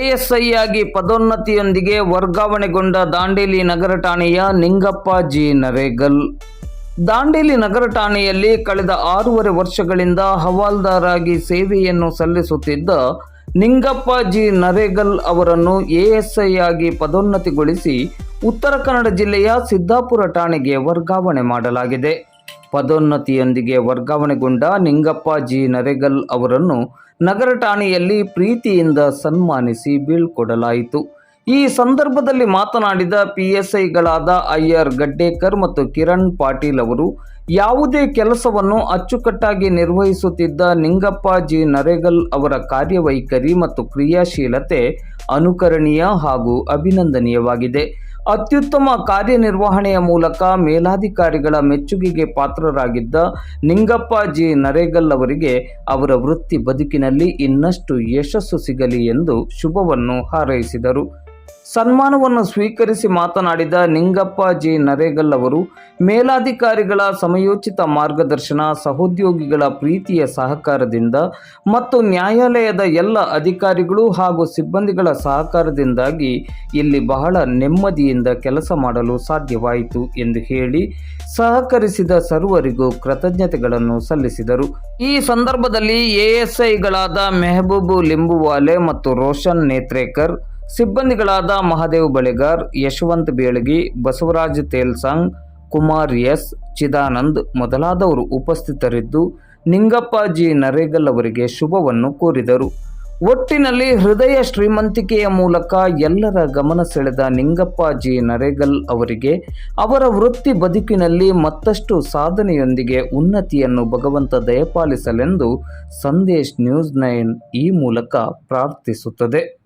ASI ಆಗಿ ಪದೋನ್ನತಿಯೊಂದಿಗೆ ವರ್ಗಾವಣೆಗೊಂಡ ದಾಂಡೇಲಿ ನಗರ ಠಾಣೆಯ ನಿಂಗಪ್ಪ ಜಿ ನರೇಗಲ್. ದಾಂಡೇಲಿ ನಗರ ಠಾಣೆಯಲ್ಲಿ ಕಳೆದ ಆರೂವರೆ ವರ್ಷಗಳಿಂದ ಹವಾಲ್ದಾರಾಗಿ ಸೇವೆಯನ್ನು ಸಲ್ಲಿಸುತ್ತಿದ್ದ ನಿಂಗಪ್ಪ ಜಿ ನರೇಗಲ್ ಅವರನ್ನು ಎಎಸ್ಐ ಆಗಿ ಪದೋನ್ನತಿಗೊಳಿಸಿ ಉತ್ತರ ಕನ್ನಡ ಜಿಲ್ಲೆಯ ಸಿದ್ದಾಪುರ ಠಾಣೆಗೆ ವರ್ಗಾವಣೆ ಮಾಡಲಾಗಿದೆ. ಪದೋನ್ನತಿಯೊಂದಿಗೆ ವರ್ಗಾವಣೆಗೊಂಡ ನಿಂಗಪ್ಪ ಜಿ ನರೆಗಲ್ ಅವರನ್ನು ನಗರ ಠಾಣೆಯಲ್ಲಿ ಪ್ರೀತಿಯಿಂದ ಸನ್ಮಾನಿಸಿ ಬೀಳ್ಕೊಡಲಾಯಿತು. ಈ ಸಂದರ್ಭದಲ್ಲಿ ಮಾತನಾಡಿದ ಪಿಎಸ್ಐಗಳಾದ ಅಯ್ಯರ್ ಗಡ್ಡೇಕರ್ ಮತ್ತು ಕಿರಣ್ ಪಾಟೀಲ್ ಅವರು, ಯಾವುದೇ ಕೆಲಸವನ್ನು ಅಚ್ಚುಕಟ್ಟಾಗಿ ನಿರ್ವಹಿಸುತ್ತಿದ್ದ ನಿಂಗಪ್ಪ ಜಿ ನರೇಗಲ್ ಅವರ ಕಾರ್ಯವೈಖರಿ ಮತ್ತು ಕ್ರಿಯಾಶೀಲತೆ ಅನುಕರಣೀಯ ಹಾಗೂ ಅಭಿನಂದನೀಯವಾಗಿದೆ. ಅತ್ಯುತ್ತಮ ಕಾರ್ಯನಿರ್ವಹಣೆಯ ಮೂಲಕ ಮೇಲಾಧಿಕಾರಿಗಳ ಮೆಚ್ಚುಗೆಗೆ ಪಾತ್ರರಾಗಿದ್ದ ನಿಂಗಪ್ಪ ಜಿ. ನರೇಗಲ್ ಅವರಿಗೆ ಅವರ ವೃತ್ತಿ ಬದುಕಿನಲ್ಲಿ ಇನ್ನಷ್ಟು ಯಶಸ್ಸು ಸಿಗಲಿ ಎಂದು ಶುಭವನ್ನು ಹಾರೈಸಿದರು. ಸನ್ಮಾನವನ್ನು ಸ್ವೀಕರಿಸಿ ಮಾತನಾಡಿದ ನಿಂಗಪ್ಪ ಜಿ. ನರೇಗಲ್ ಅವರು, ಮೇಲಾಧಿಕಾರಿಗಳ ಸಮಯೋಚಿತ ಮಾರ್ಗದರ್ಶನ, ಸಹೋದ್ಯೋಗಿಗಳ ಪ್ರೀತಿಯ ಸಹಕಾರದಿಂದ ಮತ್ತು ನ್ಯಾಯಾಲಯದ ಎಲ್ಲ ಅಧಿಕಾರಿಗಳು ಹಾಗೂ ಸಿಬ್ಬಂದಿಗಳ ಸಹಕಾರದಿಂದಾಗಿ ಇಲ್ಲಿ ಬಹಳ ನೆಮ್ಮದಿಯಿಂದ ಕೆಲಸ ಮಾಡಲು ಸಾಧ್ಯವಾಯಿತು ಎಂದು ಹೇಳಿ ಸಹಕರಿಸಿದ ಸರ್ವರಿಗೂ ಕೃತಜ್ಞತೆಗಳನ್ನು ಸಲ್ಲಿಸಿದರು. ಈ ಸಂದರ್ಭದಲ್ಲಿ ಎಎಸ್ಐಗಳಾದ ಮೆಹಬೂಬು ಲಿಂಬುವಾಲೆ ಮತ್ತು ರೋಷನ್ ನೇತ್ರೇಕರ್ ಸಿಬ್ಬಂದಿಗಳಾದ ಮಹಾದೇವ್ ಬಳೆಗಾರ್, ಯಶವಂತ್ ಬೇಳಗಿ, ಬಸವರಾಜ್ ತೇಲ್ಸಾಂಗ್, ಕುಮಾರ್ ಎಸ್, ಚಿದಾನಂದ್ ಮೊದಲಾದವರು ಉಪಸ್ಥಿತರಿದ್ದು ನಿಂಗಪ್ಪಾಜಿ ನರೇಗಲ್ ಅವರಿಗೆ ಶುಭವನ್ನು ಕೋರಿದರು. ಒಟ್ಟಿನಲ್ಲಿ ಹೃದಯ ಶ್ರೀಮಂತಿಕೆಯ ಮೂಲಕ ಎಲ್ಲರ ಗಮನ ಸೆಳೆದ ನಿಂಗಪ್ಪ ಜಿ ನರೇಗಲ್ ಅವರಿಗೆ ಅವರ ವೃತ್ತಿ ಬದುಕಿನಲ್ಲಿ ಮತ್ತಷ್ಟು ಸಾಧನೆಯೊಂದಿಗೆ ಉನ್ನತಿಯನ್ನು ಭಗವಂತ ದಯಪಾಲಿಸಲೆಂದು ಸಂದೇಶ್ ನ್ಯೂಸ್ ನೈನ್ ಈ ಮೂಲಕ ಪ್ರಾರ್ಥಿಸುತ್ತದೆ.